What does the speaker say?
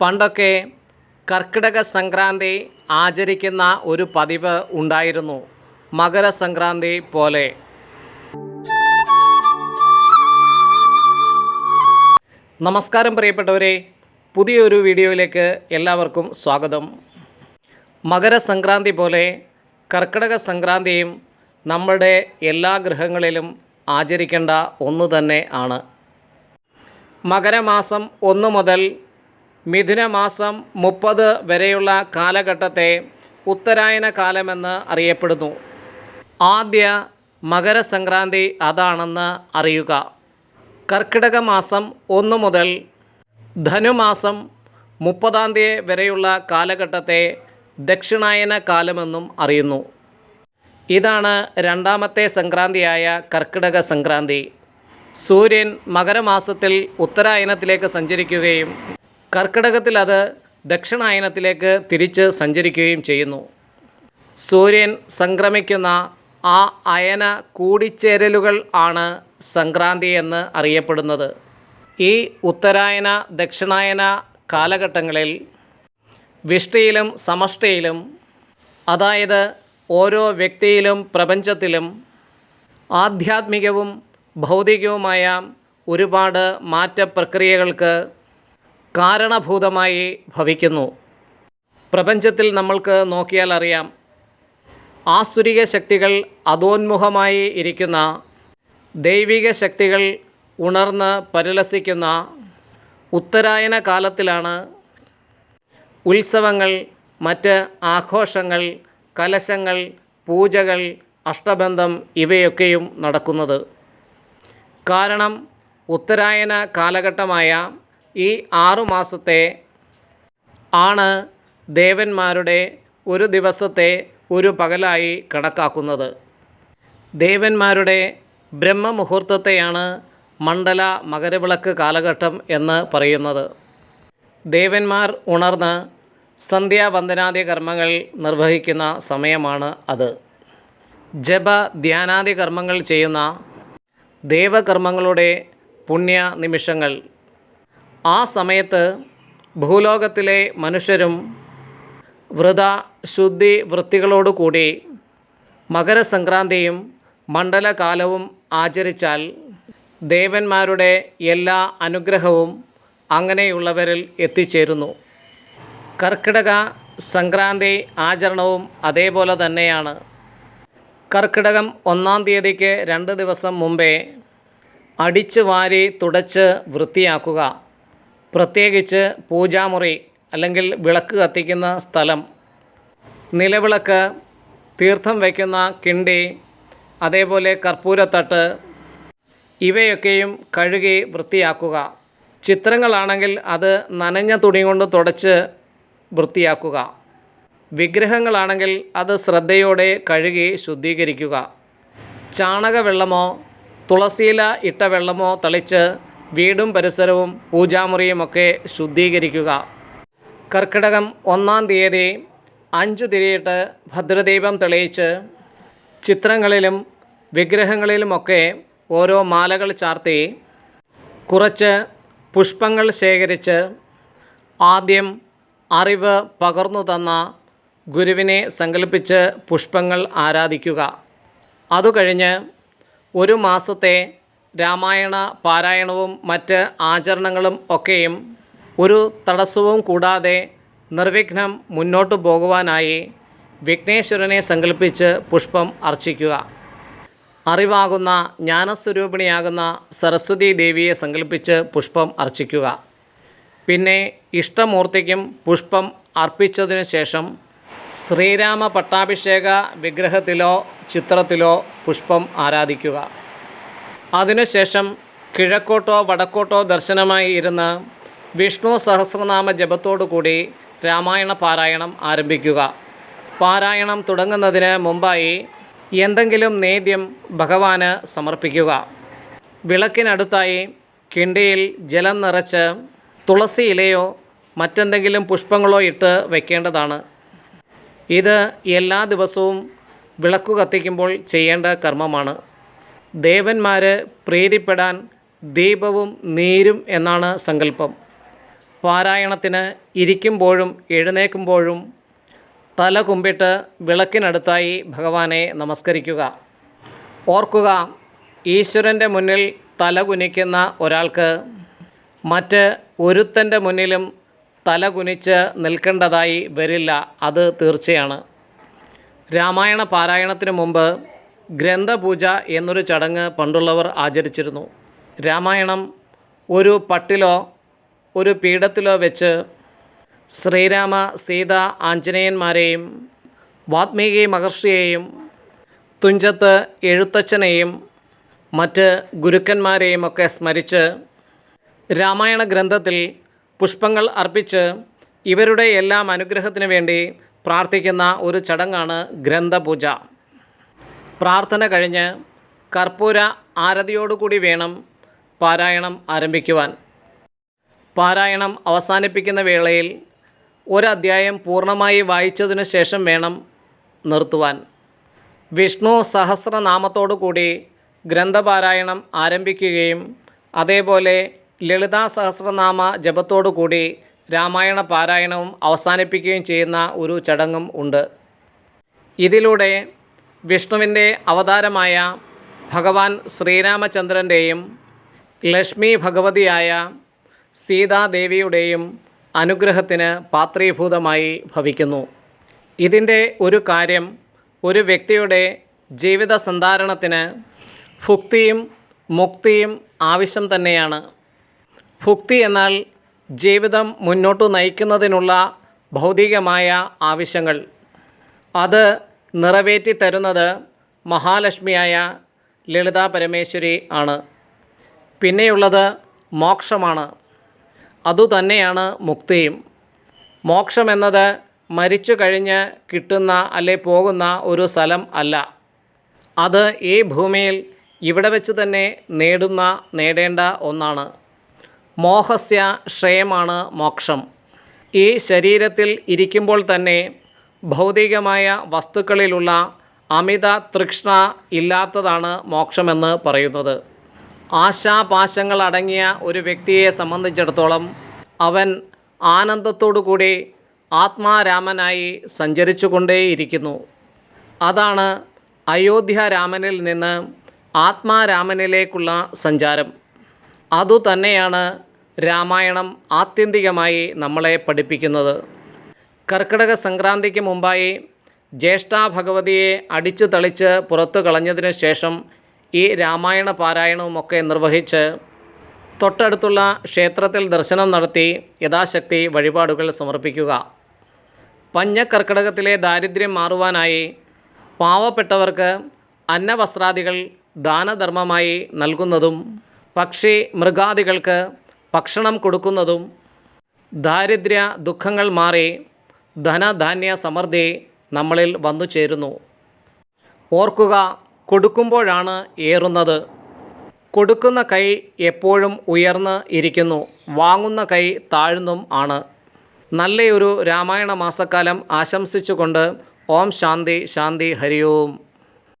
പണ്ടൊക്കെ കർക്കിടക സംക്രാന്തി ആചരിക്കുന്ന ഒരു പതിവ് ഉണ്ടായിരുന്നു മകരസംക്രാന്തി പോലെ. നമസ്കാരം പ്രിയപ്പെട്ടവരെ പുതിയൊരു വീഡിയോയിലേക്ക് എല്ലാവർക്കും സ്വാഗതം. മകരസംക്രാന്തി പോലെ കർക്കിടക സംക്രാന്തിയും നമ്മുടെ എല്ലാ ഗൃഹങ്ങളിലും ആചരിക്കേണ്ട ഒന്ന് തന്നെ ആണ്. മകരമാസം ഒന്ന് മുതൽ മിഥുനമാസം മുപ്പത് വരെയുള്ള കാലഘട്ടത്തെ ഉത്തരായന കാലമെന്ന് അറിയപ്പെടുന്നു. ആദ്യ മകരസംക്രാന്തി അതാണെന്ന് അറിയുക. കർക്കിടക മാസം ഒന്ന് മുതൽ ധനുമാസം മുപ്പതാം തീയതി വരെയുള്ള കാലഘട്ടത്തെ ദക്ഷിണായന കാലമെന്നും അറിയുന്നു. ഇതാണ് രണ്ടാമത്തെ സംക്രാന്തിയായ കർക്കിടക സംക്രാന്തി. സൂര്യൻ മകരമാസത്തിൽ ഉത്തരായനത്തിലേക്ക് സഞ്ചരിക്കുകയും കർക്കിടകത്തിൽ അത് ദക്ഷിണായനത്തിലേക്ക് തിരിച്ച് സഞ്ചരിക്കുകയും ചെയ്യുന്നു. സൂര്യൻ സംക്രമിക്കുന്ന ആ അയന കൂടിച്ചേരലുകൾ ആണ് സംക്രാന്തി എന്ന് അറിയപ്പെടുന്നത്. ഈ ഉത്തരായന ദക്ഷിണായന കാലഘട്ടങ്ങളിൽ വിഷ്ടിയിലും സമഷ്ടിയിലും അതായത് ഓരോ വ്യക്തിയിലും പ്രപഞ്ചത്തിലും ആധ്യാത്മികവും ഭൗതികവുമായ ഒരുപാട് മാറ്റപ്രക്രിയകൾക്ക് കാരണഭൂതമായി ഭവിക്കുന്നു. പ്രപഞ്ചത്തിൽ നമ്മൾക്ക് നോക്കിയാൽ അറിയാം. ആസുരിക ശക്തികൾ അതോന്മുഖമായി ഇരിക്കുന്ന ദൈവിക ശക്തികൾ ഉണർന്ന് പരിലസിക്കുന്ന ഉത്തരായന കാലത്തിലാണ് ഉത്സവങ്ങൾ മറ്റ് ആഘോഷങ്ങൾ കലശങ്ങൾ പൂജകൾ അഷ്ടബന്ധം ഇവയൊക്കെയും നടക്കുന്നത്. കാരണം ഉത്തരായന കാലഘട്ടമായ ഈ ആറു മാസത്തെ ആണ് ദേവന്മാരുടെ ഒരു ദിവസത്തെ ഒരു പകലായി കണക്കാക്കുന്നത്. ദേവന്മാരുടെ ബ്രഹ്മമുഹൂർത്തത്തെയാണ് മണ്ഡല മകരവിളക്ക് കാലഘട്ടം എന്ന് പറയുന്നത്. ദേവന്മാർ ഉണർന്ന് സന്ധ്യാവന്ദനാദി കർമ്മങ്ങൾ നിർവഹിക്കുന്ന സമയമാണ് അത്. ജപ ധ്യാനാദി കർമ്മങ്ങൾ ചെയ്യുന്ന ദേവകർമ്മങ്ങളുടെ പുണ്യ നിമിഷങ്ങൾ ആ സമയത്ത് ഭൂലോകത്തിലെ മനുഷ്യരും വ്രത ശുദ്ധി വൃത്തികളോടുകൂടി മകരസംക്രാന്തിയും മണ്ഡലകാലവും ആചരിച്ചാൽ ദേവന്മാരുടെ എല്ലാ അനുഗ്രഹവും അങ്ങനെയുള്ളവരിൽ എത്തിച്ചേരുന്നു. കർക്കിടക സംക്രാന്തി ആചരണവും അതേപോലെ തന്നെയാണ്. കർക്കിടകം ഒന്നാം തീയതിക്ക് രണ്ട് ദിവസം മുമ്പേ അടിച്ചു വാരി തുടച്ച് വൃത്തിയാക്കുക. പ്രത്യേകിച്ച് പൂജാമുറി അല്ലെങ്കിൽ വിളക്ക് കത്തിക്കുന്ന സ്ഥലം നിലവിളക്ക് തീർത്ഥം വയ്ക്കുന്ന കിണ്ടി അതേപോലെ കർപ്പൂരത്തട്ട് ഇവയൊക്കെയും കഴുകി വൃത്തിയാക്കുക. ചിത്രങ്ങളാണെങ്കിൽ അത് നനഞ്ഞ തുണി കൊണ്ട് തുടച്ച് വൃത്തിയാക്കുക. വിഗ്രഹങ്ങളാണെങ്കിൽ അത് ശ്രദ്ധയോടെ കഴുകി ശുദ്ധീകരിക്കുക. ചാണകവെള്ളമോ തുളസിയില ഇട്ട വെള്ളമോ തളിച്ച് വീടും പരിസരവും പൂജാമുറിയുമൊക്കെ ശുദ്ധീകരിക്കുക. കർക്കിടകം ഒന്നാം തീയതി അഞ്ചു തിരിയിട്ട് ഭദ്രദീപം തെളിയിച്ച് ചിത്രങ്ങളിലും വിഗ്രഹങ്ങളിലുമൊക്കെ ഓരോ മാലകൾ ചാർത്തി കുറച്ച് പുഷ്പങ്ങൾ ശേഖരിച്ച് ആദ്യം അറിവ് പകർന്നു തന്ന ഗുരുവിനെ സങ്കല്പിച്ച് പുഷ്പങ്ങൾ ആരാധിക്കുക. അതുകഴിഞ്ഞ് ഒരു മാസത്തെ രാമായണ പാരായണവും മറ്റ് ആചരണങ്ങളും ഒക്കെയും ഒരു തടസ്സവും കൂടാതെ നിർവിഘ്നം മുന്നോട്ടു പോകുവാനായി വിഘ്നേശ്വരനെ സങ്കല്പിച്ച് പുഷ്പം അർച്ചിക്കുക. അറിവാകുന്ന ജ്ഞാനസ്വരൂപിണിയാകുന്ന സരസ്വതി ദേവിയെ സങ്കല്പിച്ച് പുഷ്പം അർച്ചിക്കുക. പിന്നെ ഇഷ്ടമൂർത്തിക്കും പുഷ്പം അർപ്പിച്ചതിനു ശേഷം ശ്രീരാമ പട്ടാഭിഷേക വിഗ്രഹത്തിലോ ചിത്രത്തിലോ പുഷ്പം ആരാധിക്കുക. അതിനുശേഷം കിഴക്കോട്ടോ വടക്കോട്ടോ ദർശനമായി ഇരുന്ന് വിഷ്ണു സഹസ്രനാമ ജപത്തോടു കൂടി രാമായണ പാരായണം ആരംഭിക്കുക. പാരായണം തുടങ്ങുന്നതിന് മുമ്പായി എന്തെങ്കിലും നേദ്യം ഭഗവാന് സമർപ്പിക്കുക. വിളക്കിനടുത്തായി കിണ്ടിയിൽ ജലം നിറച്ച് തുളസി ഇലയോ മറ്റെന്തെങ്കിലും പുഷ്പങ്ങളോ ഇട്ട് വയ്ക്കേണ്ടതാണ് ഇത് എല്ലാ ദിവസവും വിളക്ക് കത്തിക്കുമ്പോൾ ചെയ്യേണ്ട കർമ്മമാണ്. ദേവന്മാർ പ്രീതിപ്പെടാൻ ദീപവും നീരും എന്നാണ് സങ്കല്പം. പാരായണത്തിന് ഇരിക്കുമ്പോഴും എഴുന്നേൽക്കുമ്പോഴും തല കുമ്പിട്ട് വിളക്കിനടുത്തായി ഭഗവാനെ നമസ്കരിക്കുക. ഓർക്കുക ഈശ്വരന്റെ മുന്നിൽ തല കുനിക്കുന്ന ഒരാൾക്ക് മറ്റ് ഒരുത്തന്റെ മുന്നിലും തല കുനിച്ച് നിൽക്കേണ്ടതായി വരില്ല അത് തീർച്ചയാണ്. രാമായണ പാരായണത്തിന് മുമ്പ് ഗ്രന്ഥപൂജ എന്നൊരു ചടങ്ങ് പണ്ടുള്ളവർ ആചരിച്ചിരുന്നു. രാമായണം ഒരു പട്ടിലോ ഒരു പീഠത്തിലോ വെച്ച് ശ്രീരാമ സീത ആഞ്ജനേയന്മാരെയും വാത്മീകി മഹർഷിയെയും തുഞ്ചത്ത് എഴുത്തച്ഛനെയും മറ്റ് ഗുരുക്കന്മാരെയും ഒക്കെ സ്മരിച്ച് രാമായണ ഗ്രന്ഥത്തിൽ പുഷ്പങ്ങൾ അർപ്പിച്ച് ഇവരുടെ എല്ലാം അനുഗ്രഹത്തിന് വേണ്ടി പ്രാർത്ഥിക്കുന്ന ഒരു ചടങ്ങാണ് ഗ്രന്ഥപൂജ. പ്രാർത്ഥന കഴിഞ്ഞ് കർപ്പൂര ആരതിയോടുകൂടി വേണം പാരായണം ആരംഭിക്കുവാൻ. പാരായണം അവസാനിപ്പിക്കുന്ന വേളയിൽ ഒരധ്യായം പൂർണമായി വായിച്ചതിനു ശേഷം വേണം നിർത്തുവാൻ. വിഷ്ണു സഹസ്രനാമത്തോടു കൂടി ഗ്രന്ഥപാരായണം ആരംഭിക്കുകയും അതേപോലെ ലളിതാ സഹസ്രനാമ ജപത്തോടു കൂടി രാമായണ പാരായണവും അവസാനിപ്പിക്കുകയും ചെയ്യുന്ന ഒരു ചടങ്ങും ഉണ്ട്. ഇതിലൂടെ വിഷ്ണുവിന്റെ അവതാരമായ ഭഗവാൻ ശ്രീരാമചന്ദ്രന്റെയും ലക്ഷ്മി ഭഗവതിയായ സീതാദേവിയുടെയും അനുഗ്രഹത്തിന് പാത്രീഭൂതമായി ഭവിക്കുന്നു. ഇതിന്റെ ഒരു കാര്യം ഒരു വ്യക്തിയുടെ ജീവിത സന്ധാരണത്തിന് ഭുക്തിയും മുക്തിയും ആവശ്യം തന്നെയാണ്. ഭുക്തി എന്നാൽ ജീവിതം മുന്നോട്ട് നയിക്കുന്നതിനുള്ള ഭൗതികമായ ആവശ്യങ്ങൾ. അത് നിറവേറ്റി തരുന്നത് മഹാലക്ഷ്മിയായ ലളിതാ പരമേശ്വരി ആണ്. പിന്നെയുള്ളത് മോക്ഷമാണ്. അതുതന്നെയാണ് മുക്തിയും. മോക്ഷമെന്നത് മരിച്ചു കഴിഞ്ഞ് കിട്ടുന്ന അല്ലെ പോകുന്ന ഒരു സ്ഥലം അല്ല. അത് ഈ ഭൂമിയിൽ ഇവിടെ വെച്ച് തന്നെ നേടുന്ന നേടേണ്ട ഒന്നാണ്. മോഹസ്യ ക്ഷയമാണ് മോക്ഷം. ഈ ശരീരത്തിൽ ഇരിക്കുമ്പോൾ തന്നെ ഭൗതികമായ വസ്തുക്കളിലുള്ള അമിത തൃഷ്ണ ഇല്ലാത്തതാണ് മോക്ഷമെന്ന് പറയുന്നത്. ആശാപാശങ്ങൾ അടങ്ങിയ ഒരു വ്യക്തിയെ സംബന്ധിച്ചിടത്തോളം അവൻ ആനന്ദത്തോടു കൂടി ആത്മാരാമനായി സഞ്ചരിച്ചു കൊണ്ടേയിരിക്കുന്നു അതാണ് അയോധ്യ രാമനിൽ നിന്ന് ആത്മാരാമനിലേക്കുള്ള സഞ്ചാരം. അതുതന്നെയാണ് രാമായണം ആത്യന്തികമായി നമ്മളെ പഠിപ്പിക്കുന്നത്. കർക്കിടക സംക്രാന്തിക്ക് മുമ്പായി ജ്യേഷ്ഠ ഭഗവതിയെ അടിച്ചു തളിച്ച് പുറത്തു കളഞ്ഞതിനു ശേഷം ഈ രാമായണ പാരായണവുമൊക്കെ നിർവഹിച്ച് തൊട്ടടുത്തുള്ള ക്ഷേത്രത്തിൽ ദർശനം നടത്തി യഥാശക്തി വഴിപാടുകൾ സമർപ്പിക്കുക. പഞ്ഞക്കർക്കിടകത്തിലെ ദാരിദ്ര്യം മാറുവാനായി പാവപ്പെട്ടവർക്ക് അന്നവസ്ത്രാദികൾ ദാനധർമ്മമായി നൽകുന്നതും പക്ഷി മൃഗാദികൾക്ക് ഭക്ഷണം കൊടുക്കുന്നതും ദാരിദ്ര്യ ദുഃഖങ്ങൾ മാറി ധനധാന്യ സമൃദ്ധി നമ്മളിൽ വന്നു ചേരുന്നു. ഓർക്കുക കൊടുക്കുമ്പോഴാണ് ഏറുന്നത്. കൊടുക്കുന്ന കൈ എപ്പോഴും ഉയർന്ന് ഇരിക്കുന്നു. വാങ്ങുന്ന കൈ താഴ്ന്നും ആണ്. നല്ലയൊരു രാമായണ മാസക്കാലം ആശംസിച്ചുകൊണ്ട് ഓം ശാന്തി ശാന്തി ഹരി ഓം